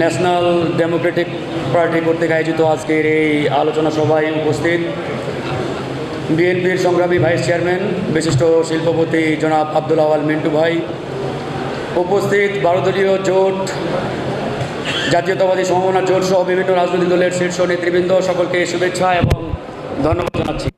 National Democratic party কর্তৃক আয়োজিত আজকের এই আলোচনা সভায় উপস্থিত বিএনপির সংগ্রামী ভাইস চেয়ারম্যান, বিশিষ্ট শিল্পপতি জনাব আব্দুল আওয়াল মিন্টু ভাই, উপস্থিত ভারতীয় জোট, জাতীয়তাবাদী সম্ভাবনা জোট সহ বিভিন্ন রাজনৈতিক দলের শীর্ষ নেতৃবৃন্দ, সকলকে শুভেচ্ছা এবং ধন্যবাদ জানাচ্ছি।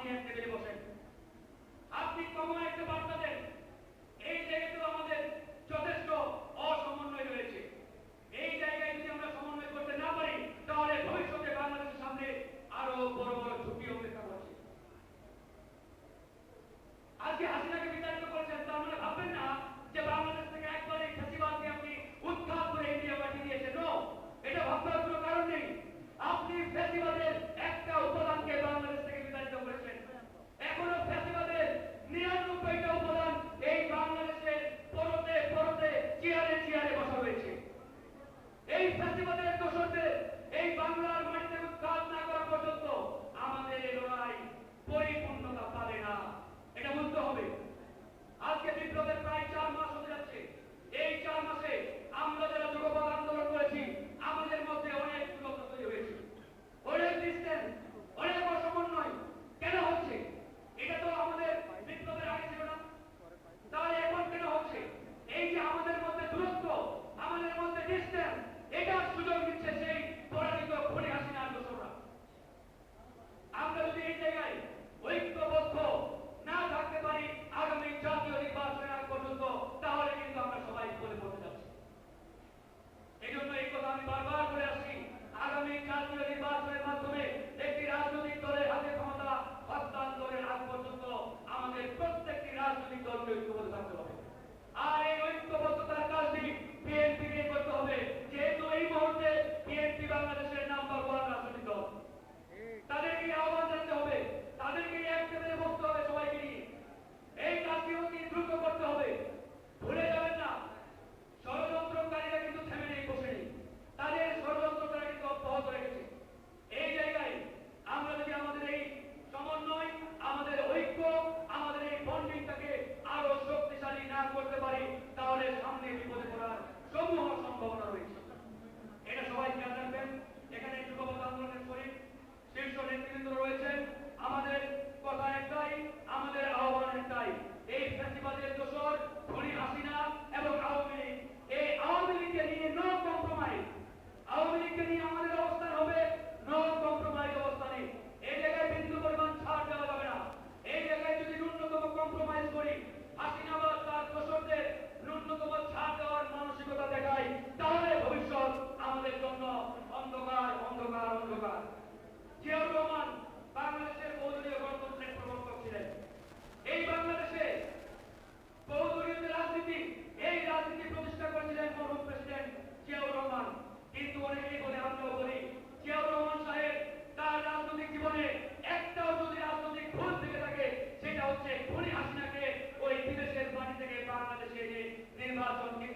Amin etmeleri Father